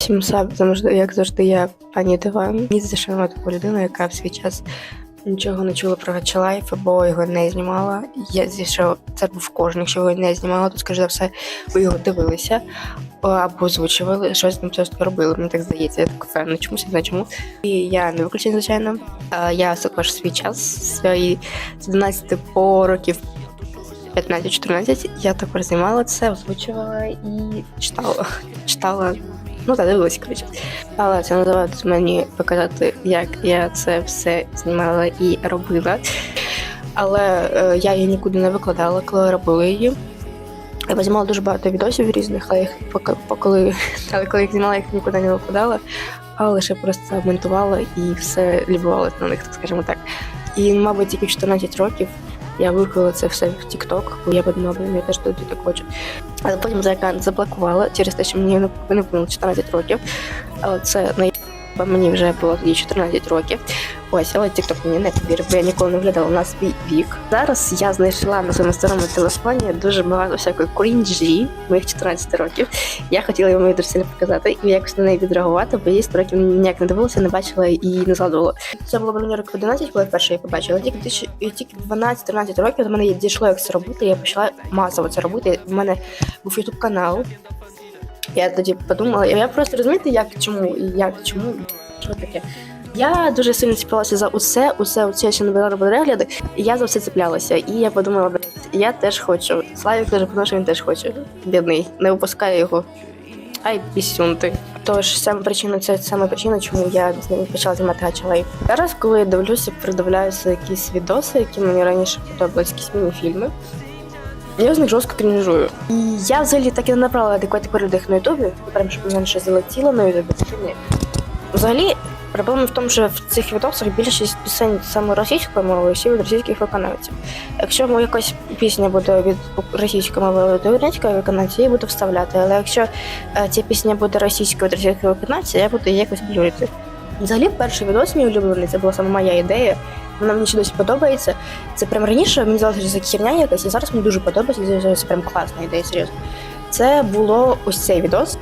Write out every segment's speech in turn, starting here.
Всім завжди, як завжди, я пані Диван. Мені зашивала таку людину, яка в свій час нічого не чула про Гачалайф, або його не знімала. Я зійшов, це був кожен. Якщо ви не знімали, то скоріше за все, ви його дивилися або озвучували, щось з ним часто робили. Мені так здається, я так впевнена чомусь, не знаю чому. І я не виключення, звичайно. Я також свій час, свої з 12 по років 15-14 я також знімала це, озвучувала і читала. читала. Ну так, дивилася, коротше. Але це називається мені показати, як я це все знімала і робила. Але е, я її нікуди не викладала, коли робила її. Я знімала дуже багато відосів різних, але їх поки, коли, але коли їх знімала, їх нікуди не викладала, а лише просто монтувала і все любувалася на них, так скажімо так. І, мабуть, тільки в 14 років я виклала це все в TikTok, бо я подумала, я теж туди так хочу. Але потім за заблокувала через те, що мені не було 14 років. Але це на бо мені вже було тоді 14 років. Ось, але TikTok мені не повірив, бо я ніколи не вглядала на свій вік. Зараз я знайшла на своєму старому телефоні дуже багато всякої крінжі моїх 14 років. Я хотіла йому сильно показати і якось на неї відреагувати, бо її 100 років ніяк не дивилася, не бачила і не згадувала. Це було мені років 11, коли вперше я побачила. Тільки тільки 12-13 років до мене дійшло, як це робити. Я почала масово це робити. У мене був ютуб канал. Я тоді подумала, я просто розумієте, як чому і як чому, що таке. Я дуже сильно цеплялася за усе, усе, усе, я ще не робила перегляди, і я за все цеплялася. І я подумала, «Блядь, я теж хочу. Славік теж подумав, що він теж хоче. Бідний, не випускає його. Ай, пісюнти. Тож саме причина, це саме причина, чому я почала знімати гача лайф. Зараз, коли я дивлюся, придивляюся якісь відоси, які мені раніше подобались, якісь міні-фільми. Я з них жорстко крінжую. І я взагалі так і не набрала адекватних переглядів на Ютубі. Прям щоб мене ще залетіло на Ютубі. чи ні. Взагалі, проблема в тому, що в цих відосах більшість пісень саме російською мовою, всі від російських виконавців. Якщо якась пісня буде від російської мови до української виконавця, я буду вставляти. Але якщо е, ця пісня буде російською від російського виконавця, я буду її якось блюрити. Взагалі, перший відос мій улюблений, це була саме моя ідея. Вона мені ще досі подобається. Це прям раніше мені здалося за херня якась, і зараз мені дуже подобається. Це, це прям класна ідея, серйозно. Це було ось цей відос.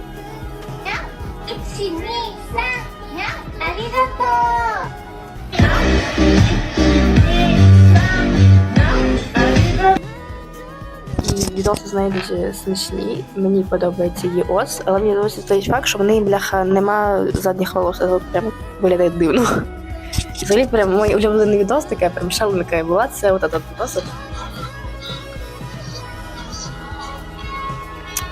відоси з нею дуже смішні. Мені подобається її ос, але мені досі стоїть факт, що в неї бляха нема задніх волос, але прям виглядає дивно. Взагалі, прям мій улюблений відос, таке прям шалена яка була, це от этот відос.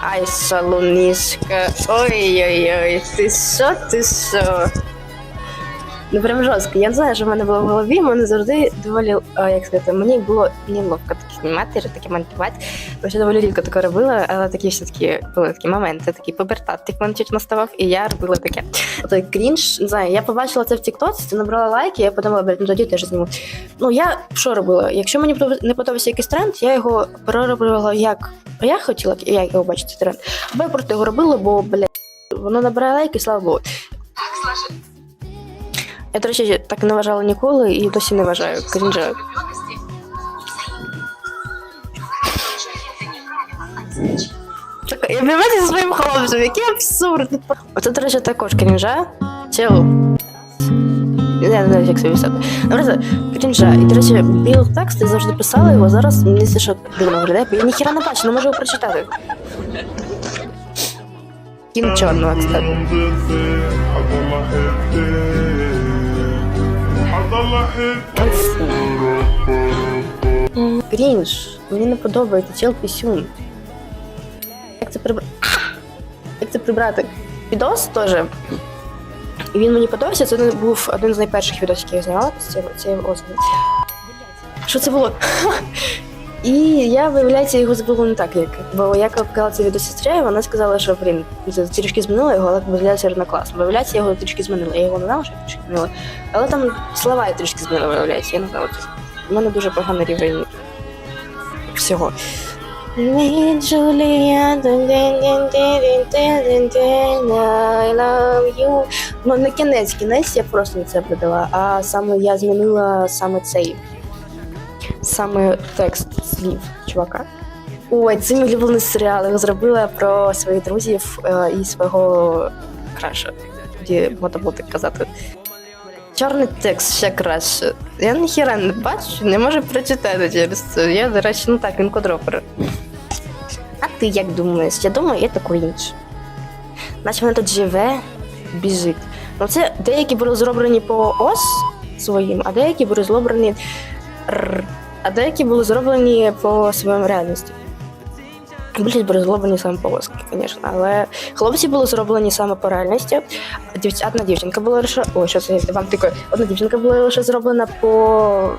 Ай, шалунішка. Ой-ой-ой, ти що, ти що? Ну прям жорстко. Я не знаю, що в мене було в голові, мене завжди доволі, а, як сказати, мені було неловко таке знімати, таке монтувати. Бо я доволі рідко таке робила, але такі все таки були такі моменти, такий пубертат, як мене наставав, і я робила таке. Той крінж, не знаю, я побачила це в Тіктоці, набрала лайки, я подумала, блядь, ну тоді теж зніму. Ну я що робила? Якщо мені не подобався якийсь тренд, я його перероблювала як я хотіла, як його бачити тренд. Або я просто його робила, бо, блядь, воно набирає лайки, слава Богу. Я, до речі, так не вважала ніколи і досі не вважаю. Крінжа. Так, Я обіймаюся зі своїм хлопцем, який абсурд. Оце, до речі, також крінжа. Чел. Я не знаю, як це писати. Ну, просто крінжа. І, до речі, біл текст, я завжди писала його, зараз мені що дивно виглядає, бо я ніхіра не бачу, не можу його прочитати. Кін чорного, кстати. Крінж. Мені не подобається чел пісюн. Як це прибрати? Як це прибрати? Відос теж. І він мені подобався. Це був один з найперших відосів, які я зняла з цієї осені. Що це було? І я, виявляється, його забула не так, як. Бо я коли показала це відео сестрі, вона сказала, що блін, трішки змінила його, але виявляється одно класно. Виявляється, його трішки змінила. Я його не знала, що трішки змінила. Але там слова я трішки змінила, виявляється, я не знала. У мене дуже поганий рівень всього. Me, Julia, I love you. Ну, не кінець, кінець я просто не це видала, а саме я змінила саме цей саме текст слів чувака. Ой, це мій улюблений серіал. Його зробила про своїх друзів е, і свого краще. Тоді можна так казати. Чорний текст ще краще. Я ніхіра не бачу, не можу прочитати через це. Я, до речі, ну так, він квадропер. А ти як думаєш? Я думаю, є таке інше. Наче вона тут живе, біжить. Ну, це деякі були зроблені по ос своїм, а деякі були зроблені. Р, А деякі були зроблені по своїм реальності. Більшість були зроблені саме по оски, звісно, але хлопці були зроблені саме по реальності. Одна дівчинка була лише. Ой, що це вам тикаю. Одна дівчинка була лише зроблена по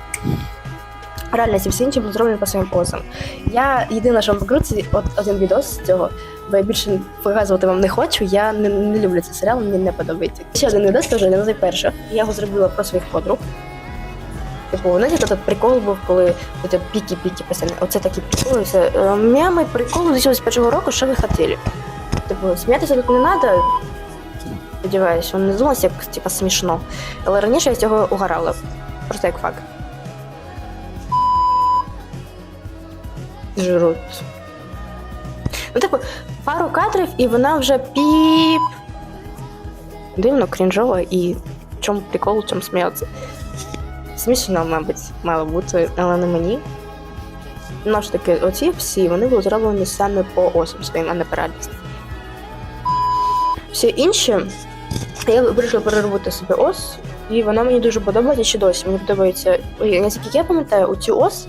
реальності, всі інші були зроблені по своїм осам. Я єдине, що вам покажу, це от один відос з цього, бо я більше показувати вам не хочу. Я не, не люблю цей серіал, мені не подобається. Ще один відос теж не найперше. Я його зробила про своїх подруг. Типу, знаєте, тут прикол був, коли піки-піки постійно. Оце такі приколи. Все. Е, Меми, приколи цього з першого року, що ви хотіли. Типу, сміятися тут не треба. Сподіваюсь, воно не здалося як типу, смішно. Але раніше я з цього угорала. Просто як факт. Жрут. Ну, типу, пару кадрів, і вона вже піп. Дивно, крінжово, і в чому прикол, в чому сміятися. Смішно, мабуть, мало бути, але не мені. Ну ж таки, оці всі вони були зроблені саме по осам своїм, а не по реальності. Всі інші, я вирішила переробити собі ос, і вона мені дуже подобається ще досі. Мені подобається. Наскільки я пам'ятаю, у цю ос,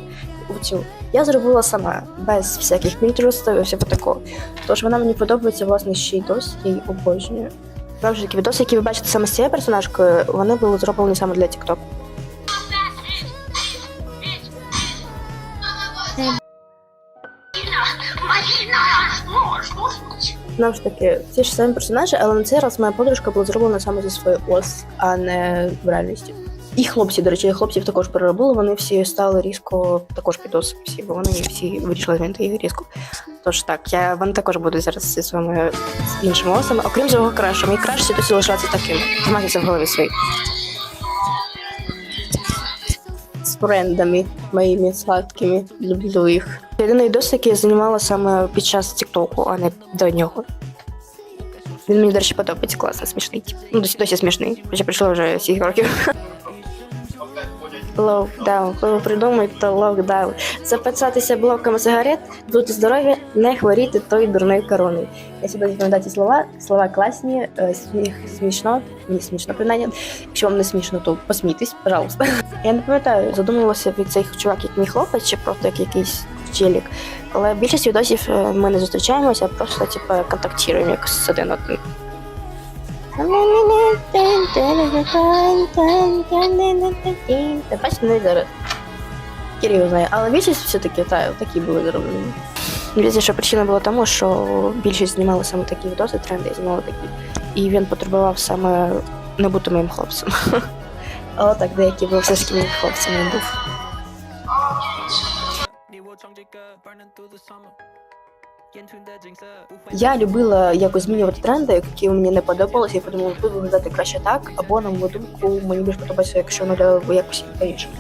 у цю, я зробила сама, без всяких мінтростів і всього такого. Тож вона мені подобається, власне, ще й досі, я її обожнюю. Знову ж відоси, які ви бачите саме з цією персонажкою, вони були зроблені саме для TikTok. Знову ж таки, ці ж самі персонажі, але на цей раз моя подружка була зроблена саме зі своєї ос, а не в реальності. І хлопці, до речі, хлопців також переробили, вони всі стали різко також під ос всі, бо вони всі вирішили змінити їх різко. Тож так, я вони також буду зараз зі своїми з іншими осами. Окрім цього, краще. Мій краще досі лишатися таким. Тримайте в голові свої. З френдами моїми сладкими. Люблю їх. Єдиний досвід, який я займала саме під час Тіктоку, а не до нього. Він мені, до речі, подобається класно, смішний. Ну, досі, досі смішний, хоча прийшло вже 7 років. Локдаун. Коли ви придумаєте локдаун. Записатися блоками сигарет, бути здорові, не хворіти тою дурною короною. Я сюди пам'ятаю ці слова. Слова класні, е, сміх смішно, мені смішно принаймні. Якщо вам не смішно, то посмійтесь, пожалуйста. Я не пам'ятаю, задумувалася від цих чувак, як мій хлопець, чи просто як якийсь челік. Але більшість відосів е, ми не зустрічаємося, просто типу, контактуємо якось один один. Та бачите, не зараз. Кирил знає, але більшість все-таки та, такі були зроблені. Мені що причина була тому, що більшість знімали саме такі відоси, тренди знімали такі. І він потребував саме не бути моїм хлопцем. Але так, деякі були все ж таки моїм хлопцем він був. Я любила якось змінювати тренди, які мені не подобалися, я подумала, буду виглядати краще так, або на мою думку, мені більш подобається, якщо воно якось по-іншому.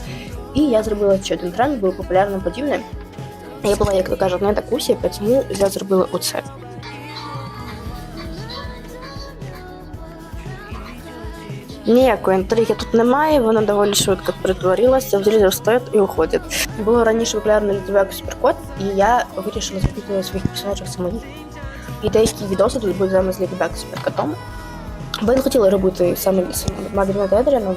І я зробила ще один тренд, був популярним подібним. Я була, як то кажуть, не так тому я зробила оце. Ніякої інтриги тут немає, вона доволі швидко перетворилася, взрізав стоїть і уходить. Було раніше популярно як суперкот, і я вирішила зробити своїх персонажів самої. І деякі відоси тут будуть саме з Лідбек суперкотом. Бо я не хотіла робити саме модерну Дедріна,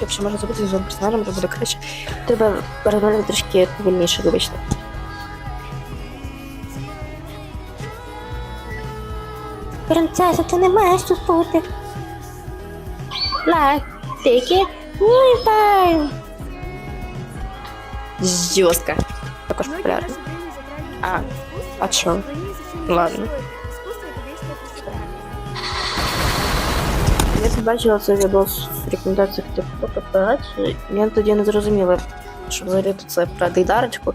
якщо можна зробити з персонажем, то буде краще. Треба розмовляти трішки повільніше, вибачте. Принцеса, ти не маєш тут бути. На, тики. Ой, Жестко. Також популярно. А, а чё? Ладно. Я побачила цей відос в рекомендаціях типу операції. Я тоді не зрозуміла, що взагалі тут це про дейдарочку,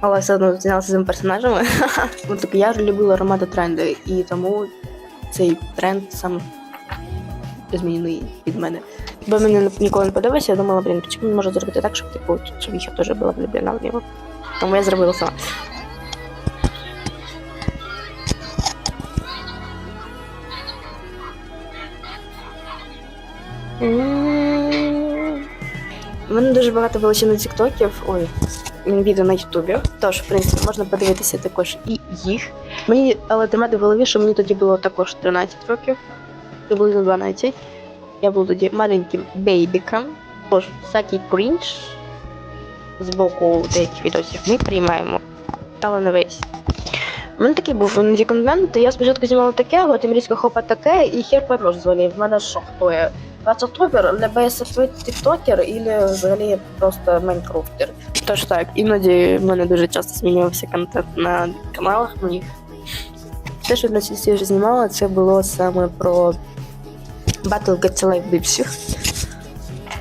але все одно знялася з цими персонажами. Ну, так я ж любила аромати тренди, і тому цей тренд сам змінений від мене. Бо мені ніколи не подобається, я думала, блін, чому не можу зробити так, щоб типу, щоб теж була влюблена в нього. Тому я зробила сама. У мене дуже багато величини тіктоків. Ой, відео на Ютубі. Тож, в принципі, можна подивитися також і їх. Мені, але тримати в голові, що мені тоді було також 13 років, приблизно 12. Я був тоді маленьким бейбіком. Тож, всякий крінж з боку деяких відосів ми приймаємо. Але не весь. У мене такий був іноді я спочатку знімала таке, а потім різко хопа таке, і хер поймеш взагалі. В мене що хто є? Ватсатопер, либо СФ тіктокер, або взагалі просто майнкрафтер. Тож так, іноді в мене дуже часто змінювався контент на каналах моїх. Те, що найчастіше знімала, це було саме про Battle Get Life бивших.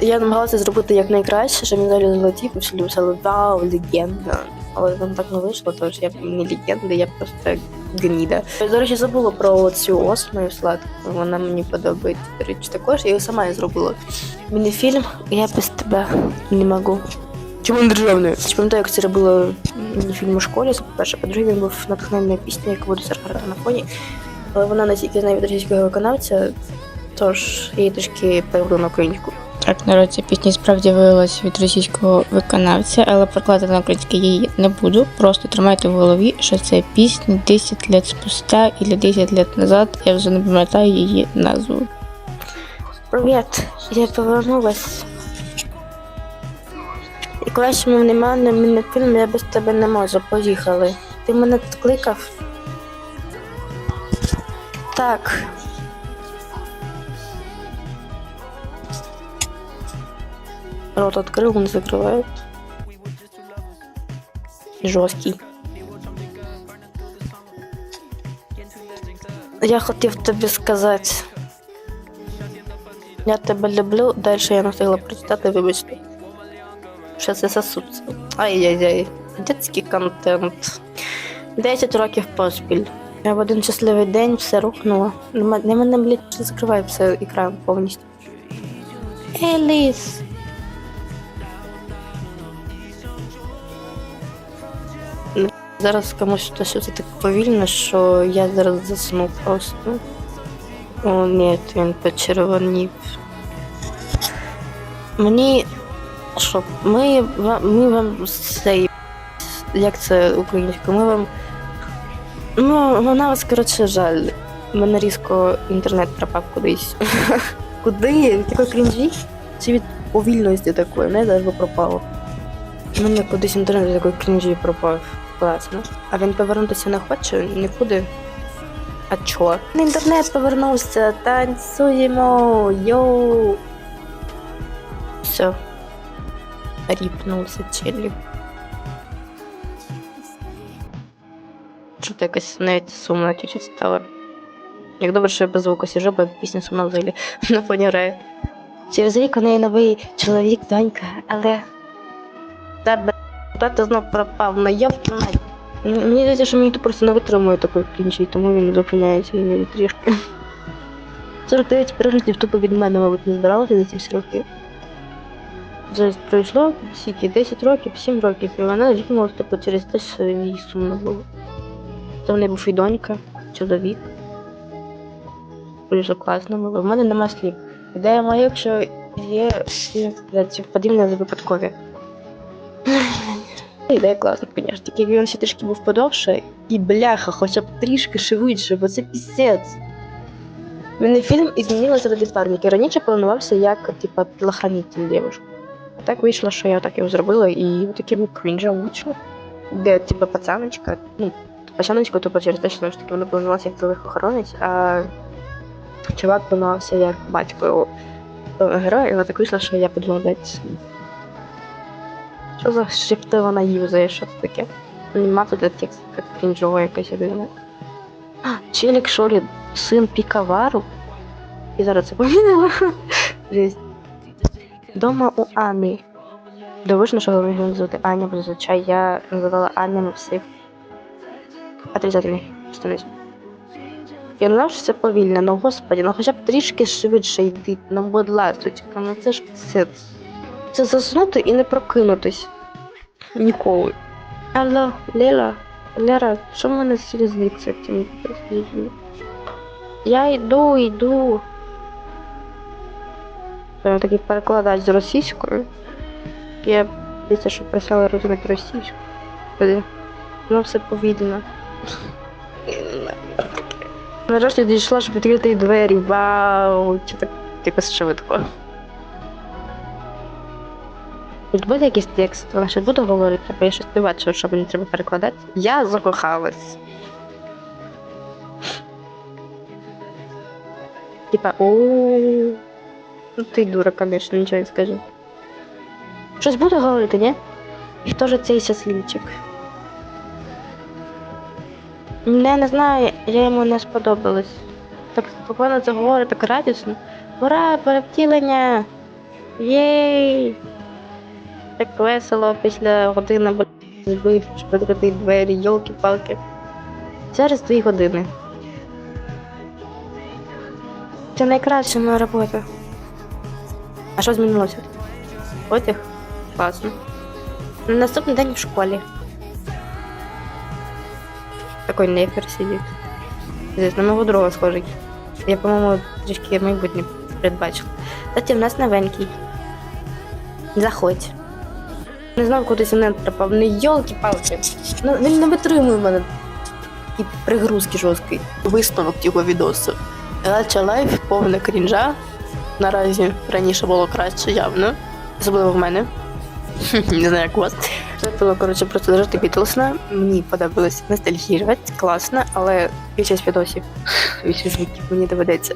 Я намагалася зробити як найкраще, щоб він далі золотів, і всі люди вау, легенда. Але воно так не вийшло, тож я не легенда, я просто гніда. До речі, забула про цю ос мою сладку. Вона мені подобається. До речі, також я її сама і зробила. Мініфільм Я без тебе не можу. Чому не державною? Чи пам'ятаю, як це робила мініфільм у школі, це по-перше, по-друге, він був натхненною піснею, яку буду зараз грати на фоні. Але вона настільки знає від російського виконавця, тож її трішки перевела на українську. Так, народ, ця пісня справді виявилась від російського виконавця, але перекладати на український її не буду. Просто тримайте в голові, що це пісня 10 лет спустя или 10 лет назад. Я вже не пам'ятаю її назву. Привіт, я повернулась. І кращому немає мене фільм, я без тебе не можу. Поїхали. Ти мене тут кликав? Так. Рот открыл, он закрывает. Жорсткий. Я хотів тобі сказати. Я тебе люблю. Далі я не встигла прочитати, вибачте. Щас я засуться. Ай-яй-яй. Детський контент. 10 років поспіль. Я в один щасливий день все рухнула. Не мене, блядь, закриває все екран повністю. Еліс. Зараз комусь то все так повільно, що я зараз засну просто. О, ні, він почервонів. Мені. Що, ми, вам- ми вам цей. Як це українською? Ми вам. Ну, вона вас, коротше, жаль. Мене різко інтернет пропав кудись. Куди? Від такої крінжі? Чи від повільності такої, не зараз пропало. У мене кудись інтернет від такої крінжі пропав. Класно. А він повернутися не хоче нікуди. А чо? Інтернет повернувся, танцюємо, йоу. Все. Ріпнувся челік. Що то якось навіть сумно чуть-чуть стало. Як добре, що я без звуку сижу, бо пісня сумна взагалі на фоні грає. Через рік у неї новий чоловік, донька, але тебе тато знов пропав на. Ну, Мені здається, що мені тут просто не витримує такої клінчі, тому він зупиняється і трішки. 49 переглядів тупо від мене, мабуть, не збиралося за ці всі роки. Пройшло скільки, 10 років, 7 років, і вона рікнулася типу, через те, що їй сумно було. Це в неї був і донька, чоловік. Дуже класно було. В мене нема слів. Ідея моя, якщо є всі подібне за випадкові. Ідея класна, звісно. Тільки якби він ще трішки був подовше, і бляха, хоча б трішки швидше, бо це пісець. Мене фільм і змінилася до відварники. Раніше планувався як, типа, телохранитель дівчинку. Так вийшло, що я так його зробила, і таким крінжем вийшло. Де, типа, пацаночка, ну, пацаночка, тупо через те, що таки вона планувалася як телохоронець, а чувак планувався як батько е, героя, і так вийшло, що я подумала, що за шрифти вона юзає, що це таке? Нема тут як крінжова якась людина. А, Шорі, син Пікавару. І зараз це поміняла. Жесть. Дома у Ані. Дивишно, що головний герой звати Аня, бо зазвичай я називала Аня всіх отрицательних становись. Я не знав, що це повільно, ну господі, ну хоча б трішки швидше йди, ну будь ласка, ну це ж все. Це заснути і не прокинутись. Ніколи. Алло, Ліла, Лера, що мене з слізниця цим слізні? Я йду, йду. Там такий перекладач з російською. Я дивіться, що просила розуміти російську. Тоді. Ну, все повільно. Нарешті дійшла, щоб відкрити двері. Вау! Чи так якось швидко. Тут буде якийсь текст, вона ще буду говорити, бо я щось не бачила, що мені треба перекладати. Я закохалась. Типа, о, ну ти дура, конечно, нічого не скажу. Щось буду говорити, ні? І хто ж цей щасливчик? Не, не знаю, я йому не сподобалась. Так спокійно це говорить, так радісно. Ура, перевтілення! Єй! Так весело після години збив, щоб відкрити двері, йолки-палки. Через дві години. Це найкраща моя робота. А що змінилося? Одяг? Класно. На наступний день в школі. Такой нефер сидить. Здесь на мого друга схожий. Я, по-моєму, трішки майбутнє передбачила. Кстати, в нас новенький. Заходь. Не знав, куди сінет пропав. Ну йолки-палки. Ну, він не витримує мене такі пригрузки жорсткі. Висновок цього відосу. Гача лайф повна крінжа. Наразі раніше було краще явно. Особливо в мене. Не знаю, як у вас. Це було, коротше, просто дуже Бітлсна. Мені подобалось ностальгірувати, класно, але час відосів і сюжетів мені доведеться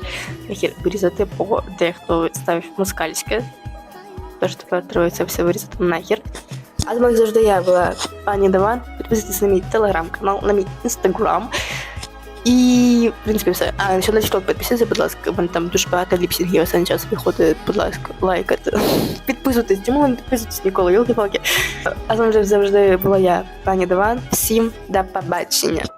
нахер вирізати, бо дехто ставив москальське. Тож тепер треба все вирізати нахер. А з моїх завжди я була пані Даван. Підписуйтесь на мій телеграм-канал, на мій інстаграм. І, в принципі, все. А ще на TikTok підписуйтесь, будь ласка, в мене там дуже багато ліпсінгів останній час виходить, будь ласка, лайкати. Підписуйтесь, чому не підписуйтесь ніколи, йолки-палки. А з вами завжди була я, пані Даван. Всім до побачення.